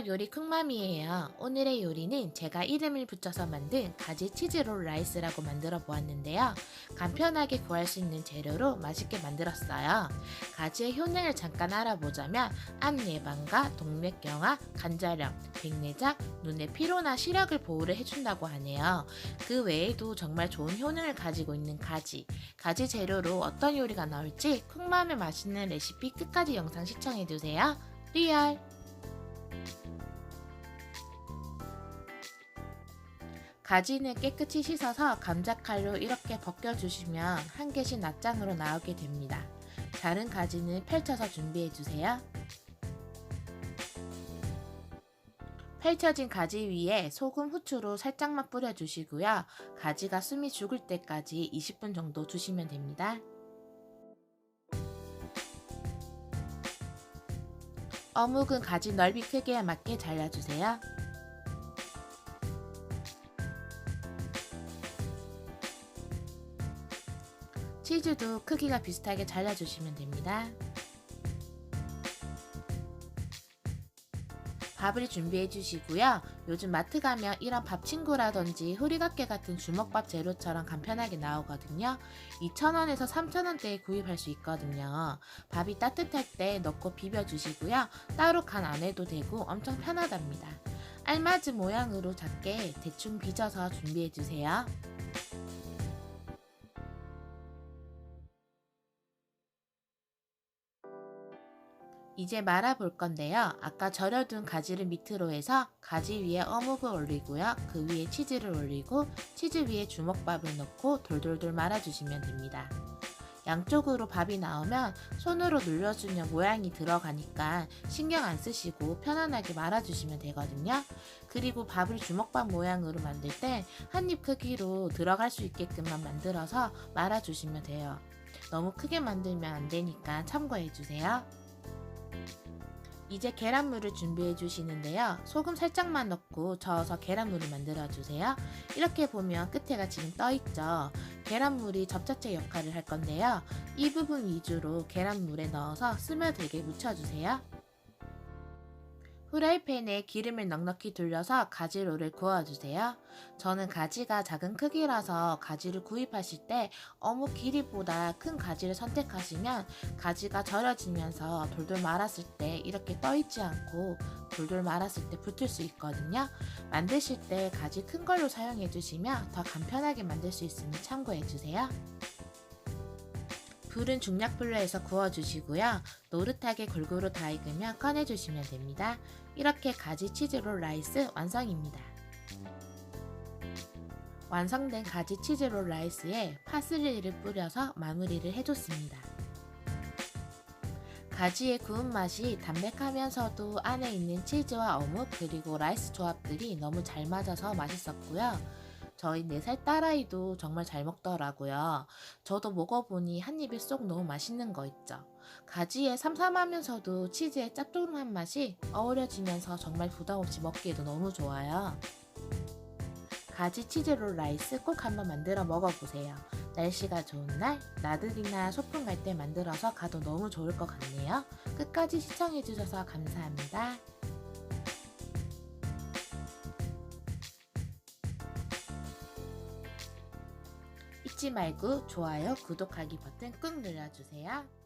안녕하세요. 요리 쿵맘이에요. 오늘의 요리는 제가 이름을 붙여서 만든 가지 치즈롤 라이스라고 만들어 보았는데요. 간편하게 구할 수 있는 재료로 맛있게 만들었어요. 가지의 효능을 잠깐 알아보자면 암 예방과 동맥 경화, 관절염, 백내장, 눈의 피로나 시력을 보호를 해준다고 하네요. 그 외에도 정말 좋은 효능을 가지고 있는 가지. 가지 재료로 어떤 요리가 나올지 쿵맘의 맛있는 레시피 끝까지 영상 시청해주세요. 리얼! 가지는 깨끗이 씻어서 감자칼로 이렇게 벗겨주시면 한 개씩 낱장으로 나오게 됩니다. 자른 가지는 펼쳐서 준비해주세요. 펼쳐진 가지 위에 소금, 후추로 살짝만 뿌려주시고요. 가지가 숨이 죽을 때까지 20분 정도 두시면 됩니다. 어묵은 가지 넓이 크기에 맞게 잘라주세요. 치즈도 크기가 비슷하게 잘라주시면 됩니다. 밥을 준비해 주시고요. 요즘 마트 가면 이런 밥친구라든지 후리갓게 같은 주먹밥 재료처럼 간편하게 나오거든요. 2,000원에서 3,000원대에 구입할 수 있거든요. 밥이 따뜻할 때 넣고 비벼 주시고요. 따로 간 안 해도 되고 엄청 편하답니다. 알맞은 모양으로 작게 대충 빚어서 준비해 주세요. 이제 말아 볼 건데요. 아까 절여둔 가지를 밑으로 해서 가지 위에 어묵을 올리고요. 그 위에 치즈를 올리고 치즈 위에 주먹밥을 넣고 돌돌돌 말아주시면 됩니다. 양쪽으로 밥이 나오면 손으로 눌러주면 모양이 들어가니까 신경 안 쓰시고 편안하게 말아주시면 되거든요. 그리고 밥을 주먹밥 모양으로 만들 때 한 입 크기로 들어갈 수 있게끔만 만들어서 말아주시면 돼요. 너무 크게 만들면 안 되니까 참고해주세요. 이제 계란물을 준비해 주시는데요. 소금 살짝만 넣고 저어서 계란물을 만들어 주세요. 이렇게 보면 끝에가 지금 떠 있죠. 계란물이 접착제 역할을 할 건데요. 이 부분 위주로 계란물에 넣어서 스며들게 묻혀주세요. 후라이팬에 기름을 넉넉히 둘려서 가지로를 구워주세요. 저는 가지가 작은 크기라서 가지를 구입하실 때 어묵 길이보다 큰 가지를 선택하시면 가지가 절여지면서 돌돌 말았을 때 이렇게 떠있지 않고 돌돌 말았을 때 붙을 수 있거든요. 만드실 때 가지 큰 걸로 사용해 주시면 더 간편하게 만들 수 있으니 참고해 주세요. 불은 중약불로 해서 구워주시고요. 노릇하게 골고루 다 익으면 꺼내주시면 됩니다. 이렇게 가지 치즈롤 라이스 완성입니다. 완성된 가지 치즈롤 라이스에 파슬리를 뿌려서 마무리를 해줬습니다. 가지의 구운 맛이 담백하면서도 안에 있는 치즈와 어묵 그리고 라이스 조합들이 너무 잘 맞아서 맛있었고요. 저희 4살 딸아이도 정말 잘 먹더라고요. 저도 먹어보니 한 입에 쏙 너무 맛있는 거 있죠. 가지에 삼삼하면서도 치즈의 짭조름한 맛이 어우러지면서 정말 부담없이 먹기에도 너무 좋아요. 가지 치즈롤 라이스 꼭 한번 만들어 먹어보세요. 날씨가 좋은 날, 나들이나 소풍 갈 때 만들어서 가도 너무 좋을 것 같네요. 끝까지 시청해주셔서 감사합니다. 잊지 말고 좋아요, 구독하기 버튼 꾹 눌러주세요.